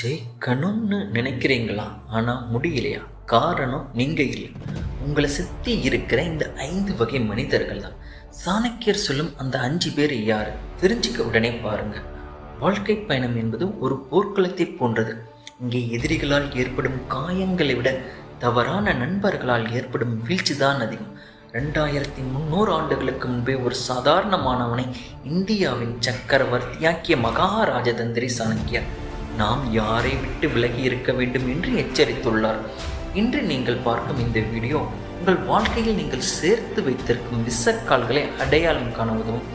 ஜெயிக்கணும்னு நினைக்கிறீங்களா? ஆனால் முடியலையா? காரணம் நீங்கள் இல்லை. உங்களை சுற்றி இருக்கிற இந்த ஐந்து வகை மனிதர்கள் தான். சாணக்கியர் சொல்லும் அந்த அஞ்சு பேர் யார்? தெரிஞ்சுக்க உடனே பாருங்க. வாழ்க்கை பயணம் என்பது ஒரு போர்க்களத்தை போன்றது. இங்கே எதிரிகளால் ஏற்படும் காயங்களை விட தவறான நண்பர்களால் ஏற்படும் வீழ்ச்சி தான் அதிகம். ரெண்டாயிரத்தி முந்நூறு ஆண்டுகளுக்கு முன்பே ஒரு சாதாரணமானவனை இந்தியாவின் சக்கரவர்த்தியாக்கிய மகாராஜதந்திரி சாணக்கியர். நாம் யாரை விட்டு விலகி இருக்க வேண்டும் என்று எச்சரித்துள்ளார். இன்று நீங்கள் பார்க்கும் இந்த வீடியோ உங்கள் வாழ்க்கையில் நீங்கள் சேர்த்து வைத்திருக்கும் விசக்கால்களை அடையாளம் காண உதவும்.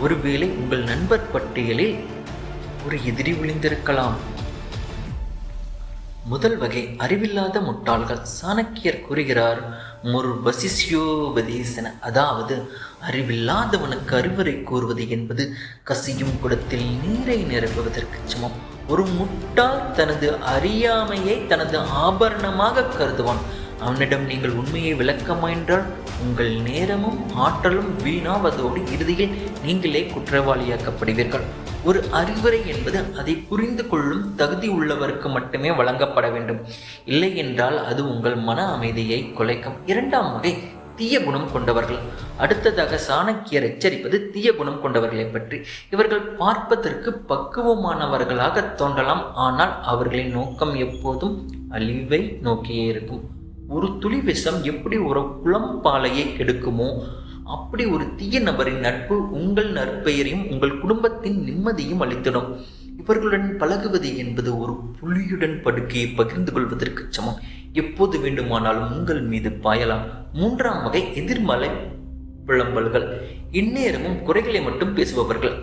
ஒருவேளை உங்கள் நண்பர் பட்டியலில் ஒரு எதிரி விழுந்திருக்கலாம் முதல் வகை அறிவில்லாத முட்டாள்கள் சாணக்கியர் கூறுகிறார் முர் வசிஷ்யோபதேசன அதாவது அறிவில்லாதவனுக்கு அறிவுரை கூறுவது என்பது கசியும் குடத்தில் நீரை நிரப்புவதற்கு சமம். ஒரு முட்டாள் தனது அறியாமையை தனது ஆபரணமாக கருதுவான். அவனிடம் நீங்கள் உண்மையை விளக்க முயன்றால் உங்கள் நேரமும் ஆற்றலும் வீணாவதோடு இறுதியில் நீங்களே குற்றவாளியாக்கப்படுவீர்கள். ஒரு அறிவுரை என்பது அதை புரிந்து கொள்ளும் தகுதி உள்ளவருக்கு மட்டுமே வழங்கப்பட வேண்டும். இல்லை என்றால் அது உங்கள் மன அமைதியை குலைக்கும். இரண்டாம் வகை தீய குணம் கொண்டவர்கள். அடுத்ததாக சாணக்கியர் எச்சரிப்பது தீய குணம் கொண்டவர்களை பற்றி. இவர்கள் பார்ப்பதற்கு பக்குவமானவர்களாக தோன்றலாம். ஆனால் அவர்களின் நோக்கம் எப்போதும் அழிவை நோக்கியே இருக்கும். ஒரு துளி விஷம் எப்படி ஒரு குளம்பாலையை கெடுக்குமோ அப்படி ஒரு தீய நபரின் நட்பு உங்கள் நற்பெயரையும் உங்கள் குடும்பத்தின் நிம்மதியும் அளித்திடும். இவர்களுடன் பழகுவது என்பது ஒரு புலியுடன் படுக்கையை பகிர்ந்து கொள்வதற்கு சமம். எப்போது வேண்டுமானாலும் உங்கள் மீது பாயலாம். மூன்றாம் வகை எதிர்மலை புலம்பல்கள் இந்நேரமும் குறைகளை மட்டும் பேசுபவர்கள்.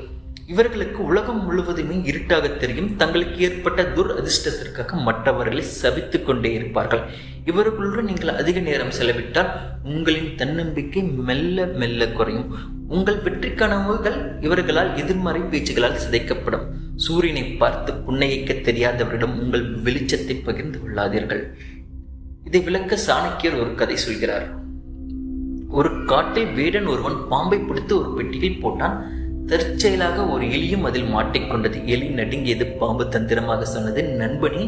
இவர்களுக்கு உலகம் முழுவதுமே இருட்டாக தெரியும். தங்களுக்கு ஏற்பட்ட துர் அதிர்ஷ்டத்திற்காக மற்றவர்களை சபித்துக் கொண்டே இருப்பார்கள். இவர்களுடன் நீங்கள் அதிக நேரம் செலவிட்டால் உங்களின் தன்னம்பிக்கை மெல்ல மெல்ல குறையும். உங்கள் வெற்றி கனவுகள் இவர்களால் எதிர்மறை பேச்சுகளால் சிதைக்கப்படும். சூரியனை பார்த்து புன்னகைக்க தெரியாதவரிடம் உங்கள் வெளிச்சத்தை பகிர்ந்து கொள்ளாதீர்கள். இதை விளக்க சாணக்கியர் ஒரு கதை சொல்கிறார். ஒரு காட்டில் வேடன் ஒருவன் பாம்பை பிடித்து ஒரு பெட்டியில் போட்டான். தற்செயலாக ஒரு எலியும் அதில் மாட்டிக்கொண்டது எலி நடுங்கியது பாம்பு தந்திரமாக சொன்னது நண்பனே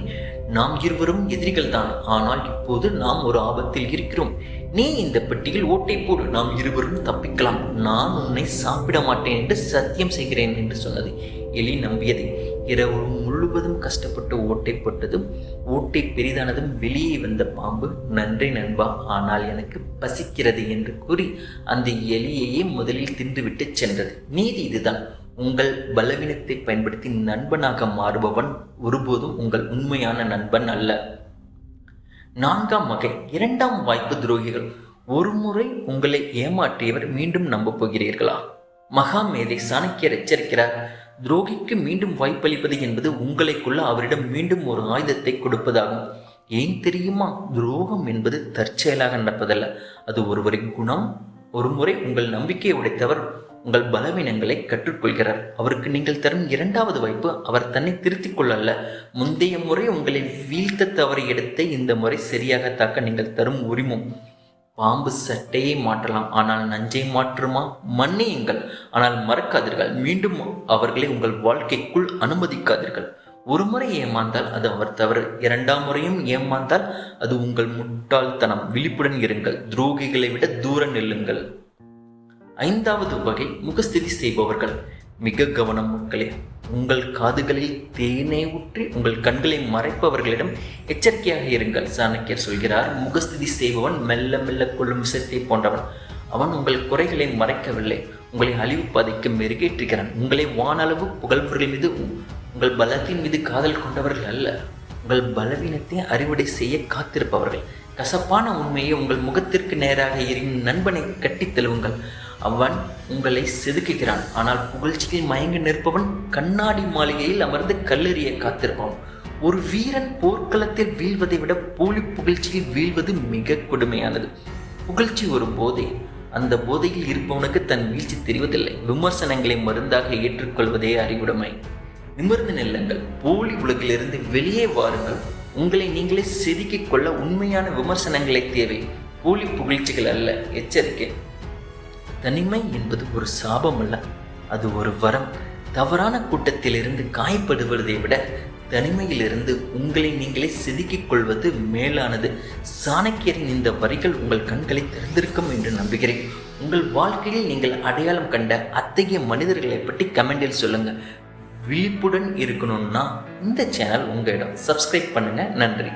நாம் இருவரும் எதிரிகள் தான். ஆனால் இப்போது நாம் ஒரு ஆபத்தில் இருக்கிறோம். நீ இந்த பெட்டியில் ஓட்டை போடு. நாம் இருவரும் தப்பிக்கலாம். நான் உன்னை சாப்பிட மாட்டேன் என்று சத்தியம் செய்கிறேன் என்று சொன்னது. எலி நம்பியது. இரவு முழுவதும் கஷ்டப்பட்டு ஓட்டை போட்டதும் ஓட்டை பெரிதானதும் வெளியே வந்த பாம்பு நன்றி நண்பா ஆனால் எனக்கு பசிக்கிறது என்று கூறி அந்த எலியையே முதலில் தின்றுவிட்டு சென்றது. நீதி இதுதான். உங்கள் பலவீனத்தை பயன்படுத்தி நண்பனாக மாறுபவன் ஒருபோதும் உங்கள் உண்மையான நண்பன் அல்ல. நான்காம் வகை. இரண்டாம் வாய்ப்பு துரோகிகள். ஒருமுறை உங்களை ஏமாற்றியவர் மீண்டும் நம்ப போகிறீர்களா? மகாமேதை சாணக்கியர் எச்சரிக்கிறார் துரோகிக்கு மீண்டும் வாய்ப்பளிப்பது என்பது உங்களுக்குள்ள அவரிடம் மீண்டும் ஒரு ஆயுதத்தை கொடுப்பதாகும். ஏன் தெரியுமா? துரோகம் என்பது தற்செயலாக நடப்பதல்ல. அது ஒருவரின் குணம் ஒரு முறை உங்கள் நம்பிக்கையை உடைத்தவர் உங்கள் பலவீனங்களை கற்றுக்கொள்கிறார். அவருக்கு நீங்கள் தரும் இரண்டாவது வாய்ப்பு அவர் தன்னை திருத்திக் கொள்ளல்ல. முந்தைய முறை உங்களை வீழ்த்த தவறி எடுத்த இந்த முறை சரியாக தாக்க நீங்கள் தரும் உரிமம். பாம்பு சட்டையை மாற்றலாம். ஆனால் நஞ்சை மாற்றுமா? மன்னியுங்கள். ஆனால் மறக்காதீர்கள். மீண்டும் அவர்களை உங்கள் வாழ்க்கைக்குள் அனுமதிக்காதீர்கள். ஒரு முறை ஏமாந்தால் அது அவர் தவறு. இரண்டாம் முறையும் ஏமாந்தால் அது உங்கள் முட்டாள்தனம். விழிப்புடன் இருங்கள். துரோகிகளை விட தூர நில்லுங்கள். ஐந்தாவது வகை முகஸ்திதி செய்பவர்கள். மிக கவனம் மக்களே. உங்கள் காதுகளில் தேனை ஊற்றி உங்கள் கண்களை மறைப்பவர்களிடம் எச்சரிக்கையாக இருங்கள். சாணக்கியர் சொல்கிறார் முகஸ்திதி செய்பவன் மெல்ல மெல்ல கொள்ளும் விஷத்தை போன்றவன். அவன் உங்கள் குறைகளை மறைக்கவில்லை. உங்களை அழிவு பாதைக்கு மெருகேற்றுகிறான். உங்களை வானளவு புகழ்வர்கள் மீது உங்கள் பலத்தின் மீது காதல் கொண்டவர்கள் அல்ல. உங்கள் பலவீனத்தை அறுவடை செய்ய காத்திருப்பவர்கள். கசப்பான உண்மையை உங்கள் முகத்திற்கு நேராக எரியும் நண்பனை கட்டித் தழுவுங்கள். அவன் உங்களை செதுக்குகிறான். ஆனால் புகழ்ச்சியில் மயங்கி நிற்பவன் கண்ணாடி மாளிகையில் அமர்ந்து கல்லறியை காத்திருப்பான். ஒரு வீரன் போர்க்களத்தில் வீழ்வதை விட போலி புகழ்ச்சியில் வீழ்வது மிக கொடுமையானது. புகழ்ச்சி ஒரு போதை. அந்த போதையில் இருப்பவனுக்கு தன் வீழ்ச்சி தெரிவதில்லை. விமர்சனங்களை மருந்தாக ஏற்றுக்கொள்வதே அறிவுடைமை. நிமிர்ந்து நெல்லுங்கள். போலி உலகிலிருந்து வெளியே வாருங்கள். உங்களை நீங்களே செதுக்கிக் கொள்ள உண்மையான விமர்சனங்களை தேவை. போலி புகழ்ச்சிகள் அல்ல. எச்சரிக்கை. தனிமை என்பது ஒரு சாபம் அல்ல அது ஒரு வரம். தவறான கூட்டத்திலிருந்து காயப்படுவதை விட தனிமையிலிருந்து உங்களை நீங்களே செதுக்கிக் கொள்வது மேலானது. சாணக்கியரின் இந்த வரிகள் உங்கள் கண்களை திறந்திருக்கும் என்று நம்புகிறேன். உங்கள் வாழ்க்கையில் நீங்கள் அடையாளம் கண்ட அத்தகைய மனிதர்களை பற்றி கமெண்டில் சொல்லுங்க. விழிப்புடன் இருக்கணும்னா இந்த சேனல் உங்களிடம் இடம் சப்ஸ்கிரைப் பண்ணுங்க. நன்றி.